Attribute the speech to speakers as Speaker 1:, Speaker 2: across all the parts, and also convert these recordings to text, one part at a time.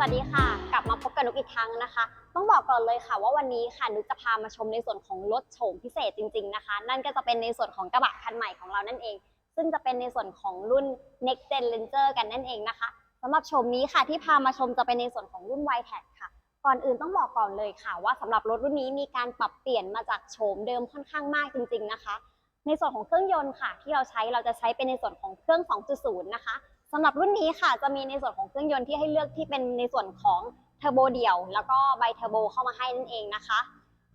Speaker 1: สวัสดีค่ะ กลับมาพบกับนุกอีกครั้งนะคะ ต้องบอกก่อนเลยค่ะว่าวันนี้ค่ะนุกจะพามาชมในส่วนของรถโฉมพิเศษจริง ๆนะคะ นั่นก็จะเป็นในส่วนของกระบะคันใหม่ของเรานั่นเอง ซึ่งจะเป็นในส่วนของรุ่น Next Gen Ranger กันนั่นเองนะคะสำหรับโฉมนี้ค่ะที่พามาชมจะเป็นในส่วนของรุ่น y t a g ค่ะ ก่อนอื่นต้องบอกก่อนเลยค่ะ ว่าสำหรับรถรุ่นนี้มีการปรับเปลี่ยนมาจากโฉมเดิมค่อนข้างมากจริง ๆนะคะ ในส่วนของเครื่องยนต์ค่ะ ที่เราใช้เราจะใช้เป็นในส่วนของเครื่อง 2.0 นะคะ สำหรับรุ่นนี้ค่ะจะมีในส่วนของเครื่องยนต์ที่ให้เลือกที่เป็นในส่วนของเทอร์โบเดี่ยว แล้วก็ไบเทอร์โบเข้ามาให้นั่นเองนะคะ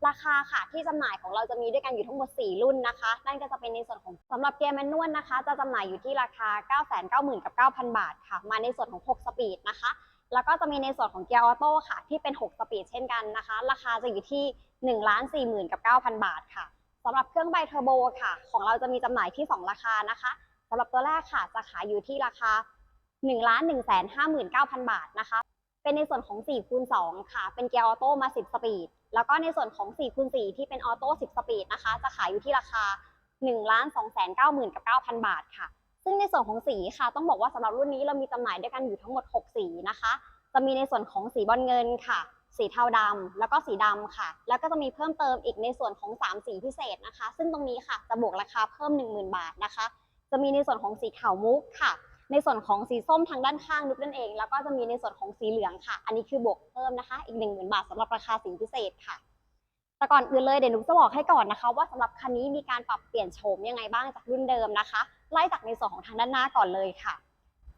Speaker 1: ราคาค่ะที่จำหน่ายของเราจะมีด้วยกันอยู่ทั้งหมด 4 รุ่นนะคะ นั่นก็จะเป็นในส่วนของสำหรับเกียร์แมนนวลนะคะ จะจำหน่ายอยู่ที่ราคา 9 9 0 0 0กับ9,000 บาทค่ะ มาในส่วนของ 6 สปีดนะคะ แล้วก็จะมีในส่วนของเกียร์ออโต้ค่ะ ที่เป็น 6 สปีดเช่นกันนะคะ ราคาจะอยู่ที่1ล้าน4 0,000กับ9,000 บาทค่ะสำหรับเครื่องไบเทอร์โบค่ะ ของเราจะมีจำหน่ายที่ 2 ราคานะคะำหรับตัวแรกค่ะจะขายอยู่ที่ราคา1ล้าน1 5 9 0 0 0 บาทนะคะ เป็นในส่วนของ4คูณ2ค่ะ เป็นเกียร์ออโต้มา 10 สปีด แล้วก็ในส่วนของ4คูณ4ที่เป็นออโต้ 10 สปีดนะคะ จะขายอยู่ที่ราคา1ล้าน2 9 0 0 0 0กับ9,000 บาทค่ะ ซึ่งในส่วนของสีค่ะ ต้องบอกว่าสำหรับรุ่นนี้เรามีจำหน่ายด้วยกันอยู่ทั้งหมด 6 สีนะคะ จะมีในส่วนของสีบอลเงินค่ะสีเทาดำแล้วก็สีดำค่ะ แล้วก็จะมีเพิ่มเติมอีกในส่วนของ 3 สีพิเศษนะคะ ซึ่งตรงนี้ค่ะจะบวกราคาเพิ่ม 10,000 บาทนะคะ จะมีในส่วนของสีขาวมุกค่ะ ในส่วนของสีส้มทางด้านข้างนุกนั่นเอง แล้วก็จะมีในส่วนของสีเหลืองค่ะ อันนี้คือบวกเพิ่มนะคะ อีก 1 0,000 บาทสำหรับราคาสีพิเศษค่ะ แต่ก่อนอื่นเลยเดี๋ยวนุกจะบอกให้ก่อนนะคะ ว่าสำหรับคันนี้มีการปรับเปลี่ยนโฉมยังไงบ้างจากรุ่นเดิมนะคะ ไล่จากในส่วนของทางด้านหน้าก่อนเลยค่ะ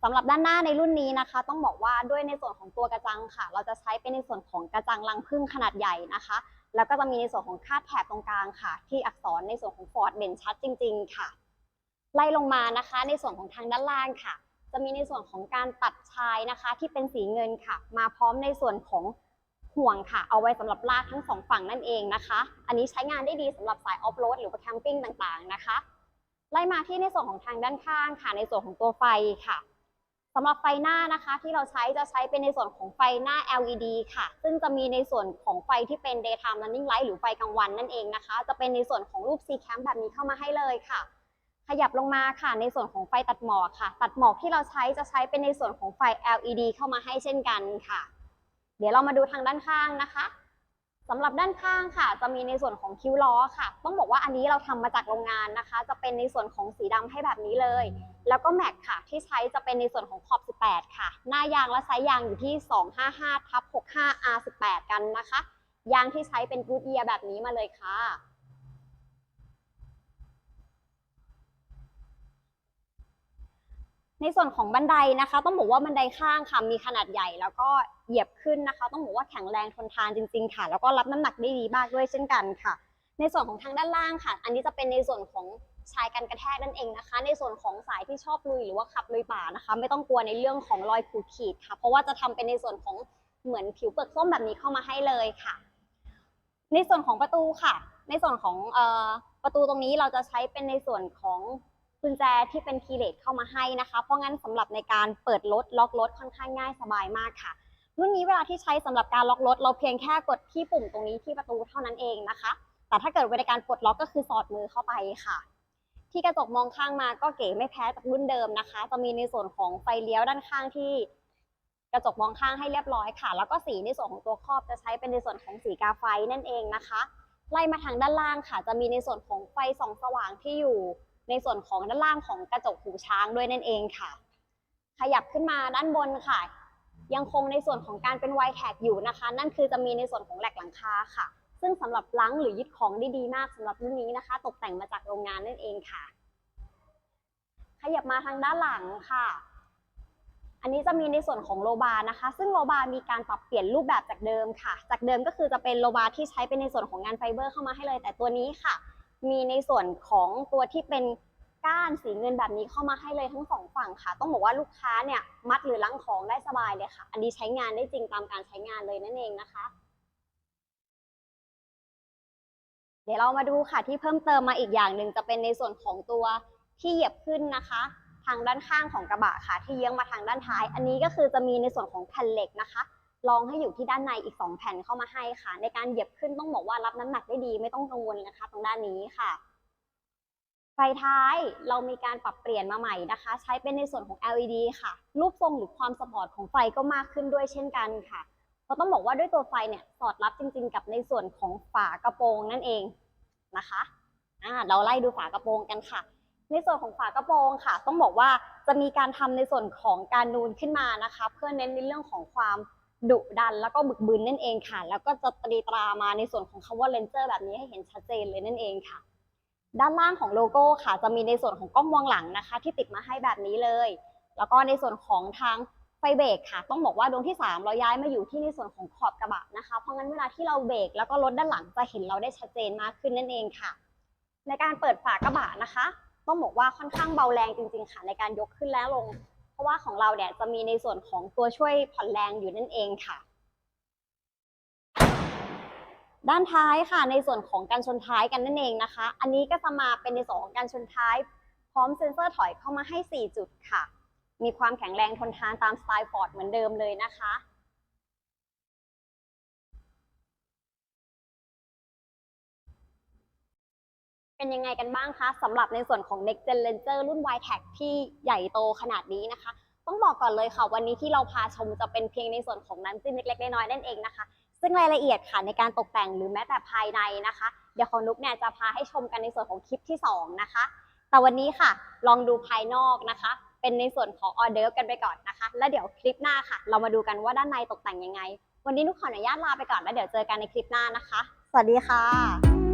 Speaker 1: สำหรับด้านหน้าในรุ่นนี้นะคะ ต้องบอกว่าด้วยในส่วนของตัวกระจังค่ะ เราจะใช้เป็นในส่วนของกระจังรังผึ้งขนาดใหญ่นะคะ แล้วก็จะมีในส่วนของคาดแถบตรงกลางค่ะ ที่อักษรในส่วนของฟอร์ดเด่นชัดจริง ๆ ค่ะ ไล่ลงมานะคะ ในส่วนของทางด้านล่างค่ะ จะมีในส่วนของการตัดชายนะคะ ที่เป็นสีเงินค่ะ มาพร้อมในส่วนของห่วงค่ะ เอาไว้สำหรับลากทั้งสองฝั่งนั่นเองนะคะ อันนี้ใช้งานได้ดีสำหรับสายออฟโรดหรือว่าแคมปิ้งต่างๆนะคะ ไล่มาที่ในส่วนของทางด้านข้างค่ะ ในส่วนของตัวไฟค่ะสำหรับไฟหน้านะคะ ที่เราใช้จะใช้เป็นในส่วนของไฟหน้า LED ค่ะ ซึ่งจะมีในส่วนของไฟที่เป็น daytime running light หรือไฟกลางวันนั่นเองนะคะ จะเป็นในส่วนของรูป C cam แบบนี้เข้ามาให้เลยค่ะ ขยับลงมาค่ะในส่วนของไฟตัดหมอกค่ะ ตัดหมอกที่เราใช้จะใช้เป็นในส่วนของไฟ LED เข้ามาให้เช่นกันค่ะ เดี๋ยวเรามาดูทางด้านข้างนะคะสำหรับด้านข้างค่ะ จะมีในส่วนของคิ้วล้อค่ะ ต้องบอกว่าอันนี้เราทำมาจากโรงงานนะคะ จะเป็นในส่วนของสีดำให้แบบนี้เลย แล้วก็แม็กค่ะ ที่ใช้จะเป็นในส่วนของขอบ 18 ค่ะ หน้ายางและไซส์ยางอยู่ที่ 255ทับ65 R18 กันนะคะ ยางที่ใช้เป็นกูดเยียแบบนี้มาเลยค่ะ ในส่วนของบันไดนะคะ ต้องบอกว่าบันไดข้างค่ะมีขนาดใหญ่ แล้วก็เหยียบขึ้นนะคะ ต้องบอกว่าแข็งแรงทนทานจริงๆค่ะ แล้วก็รับน้ำหนักได้ดีมากด้วยเช่นกันค่ะ ในส่วนของทางด้านล่างค่ะ อันนี้จะเป็นในส่วนของชายกันกระแทกนั่นเองนะคะ ในส่วนของสายที่ชอบลุยหรือว่าขับลุยป่านะคะ ไม่ต้องกลัวในเรื่องของรอยขูดขีดค่ะ เพราะว่าจะทำเป็นในส่วนของเหมือนผิวเปลือกส้มแบบนี้เข้ามาให้เลยค่ะ ในส่วนของประตูค่ะ ในส่วนของออประตูตรงนี้เราจะใช้เป็นในส่วนของ กุญแจที่เป็นคีย์เลสเข้ามาให้นะคะ เพราะงั้นสำหรับในการเปิดรถล็อกรถค่อนข้างง่ายสบายมากค่ะ รุ่นนี้เวลาที่ใช้สำหรับการล็อกรถ เราเพียงแค่กดที่ปุ่มตรงนี้ที่ประตูเท่านั้นเองนะคะ แต่ถ้าเกิดในการปลดล็อกก็คือสอดมือเข้าไปค่ะ ที่กระจกมองข้างมาก็เก๋ไม่แพ้จากรุ่นเดิมนะคะ จะมีในส่วนของไฟเลี้ยวด้านข้างที่กระจกมองข้างให้เรียบร้อยค่ะ แล้วก็สีในส่วนของตัวครอบจะใช้เป็นในส่วนของสีกาไฟนั่นเองนะคะ ไล่มาทางด้านล่างค่ะ จะมีในส่วนของไฟส่องสว่างที่อยู่ ในส่วนของด้านล่างของกระจกหูช้างด้วยนั่นเองค่ะ ขยับขึ้นมาด้านบนค่ะ ยังคงในส่วนของการเป็นไวแท็กอยู่นะคะ นั่นคือจะมีในส่วนของแหลกหลังคาค่ะ ซึ่งสำหรับล้างหรือยึดของได้ดีมากสำหรับรุ่นนี้นะคะ ตกแต่งมาจากโรงงานนั่นเองค่ะ ขยับมาทางด้านหลังค่ะ อันนี้จะมีในส่วนของโลบาร์นะคะ ซึ่งโลบาร์มีการปรับเปลี่ยนรูปแบบจากเดิมค่ะ จากเดิมก็คือจะเป็นโลบาร์ที่ใช้เป็นในส่วนของงานไฟเบอร์เข้ามาให้เลย แต่ตัวนี้ค่ะ มีในส่วนของตัวที่เป็นก้านสีเงินแบบนี้เข้ามาให้เลยทั้งสองฝั่งค่ะ ต้องบอกว่าลูกค้าเนี่ยมัดหรือลังของได้สบายเลยค่ะ อันนี้ใช้งานได้จริงตามการใช้งานเลยนั่นเองนะคะ เดี๋ยวเรามาดูค่ะที่เพิ่มเติมมาอีกอย่างหนึ่งจะเป็นในส่วนของตัวที่เหยียบขึ้นนะคะ ทางด้านข้างของกระบะค่ะ ที่เยื้องมาทางด้านท้าย อันนี้ก็คือจะมีในส่วนของแผ่นเหล็กนะคะ รองให้อยู่ที่ด้านในอีก 2 แผ่นเข้ามาให้ค่ะ ในการเหยียบขึ้นต้องบอกว่ารับน้ำหนักได้ดี ไม่ต้องกังวลนะคะ ตรงด้านนี้ค่ะ ไฟท้ายเรามีการปรับเปลี่ยนมาใหม่นะคะ ใช้เป็นในส่วนของ LED ค่ะ รูปทรงหรือความสปอร์ตของไฟก็มากขึ้นด้วยเช่นกันค่ะเพราะต้องบอกว่าด้วยตัวไฟเนี่ยสอดรับจริง ๆ กับในส่วนของฝากระโปรงนั่นเองนะคะอ่าเราไล่ดูฝากระโปรงกันค่ะ ในส่วนของฝากระโปรงค่ะ ต้องบอกว่าจะมีการทำในส่วนของการนูนขึ้นมานะคะ เพื่อเน้นในเรื่องของความ ดุดันแล้วก็บึกบึนนั่นเองค่ะ แล้วก็จะตรีตรามาในส่วนของคำว่าเลนเจอร์แบบนี้ให้เห็นชัดเจนเลยนั่นเองค่ะ ด้านล่างของโลโก้ค่ะ จะมีในส่วนของกล้องมองหลังนะคะ ที่ติดมาให้แบบนี้เลย แล้วก็ในส่วนของทางไฟเบรกค่ะ ต้องบอกว่าดวงที่ 3 เราย้ายมาอยู่ที่ในส่วนของขอบกระบะนะคะ เพราะงั้นเวลาที่เราเบรกแล้วก็รถด้านหลังจะเห็นเราได้ชัดเจนมากขึ้นนั่นเองค่ะ ในการเปิดฝากระบะนะคะ ต้องบอกว่าค่อนข้างเบาแรงจริง ๆ ค่ะ ในการยกขึ้นและลง เพราะว่าของเราเนี่ยจะมีในส่วนของตัวช่วยผ่อนแรงอยู่นั่นเองค่ะ ด้านท้ายค่ะในส่วนของการชนท้ายกันนั่นเองนะคะ อันนี้ก็จะมาเป็นในส่วนของการชนท้าย พร้อมเซ็นเซอร์ถอยเข้ามาให้ 4 จุดค่ะ มีความแข็งแรงทนทานตามสไตล์ฟอร์ดเหมือนเดิมเลยนะคะ เป็นยังไงกันบ้างคะสำหรับในส่วนของ Next Gen Ranger รุ่น y t e c ที่ใหญ่โตขนาดนี้นะคะ ต้องบอกก่อนเลยค่ะ วันนี้ที่เราพาชมจะเป็นเพียงในส่วนของน้ำจิ้มเล็กๆน้อยๆนั่นเองนะคะ ซึ่งรายละเอียดค่ะในการตกแต่งหรือแม้แต่ภายในนะคะ เดี๋ยวของนุกเนี่ยจะพาให้ชมกันในส่วนของคลิปที่ 2 นะคะ แต่วันนี้ค่ะ ลองดูภายนอกนะคะ เป็นในส่วนของออเดอร์ฟกันไปก่อนนะคะ แล้วเดี๋ยวคลิปหน้าค่ะ เรามาดูกันว่าด้านในตกแต่งยังไง วันนี้นุกขออนุญาตลาไปก่อนแล้วเดี๋ยวเจอกันในคลิปหน้านะคะ สวัสดีค่ะ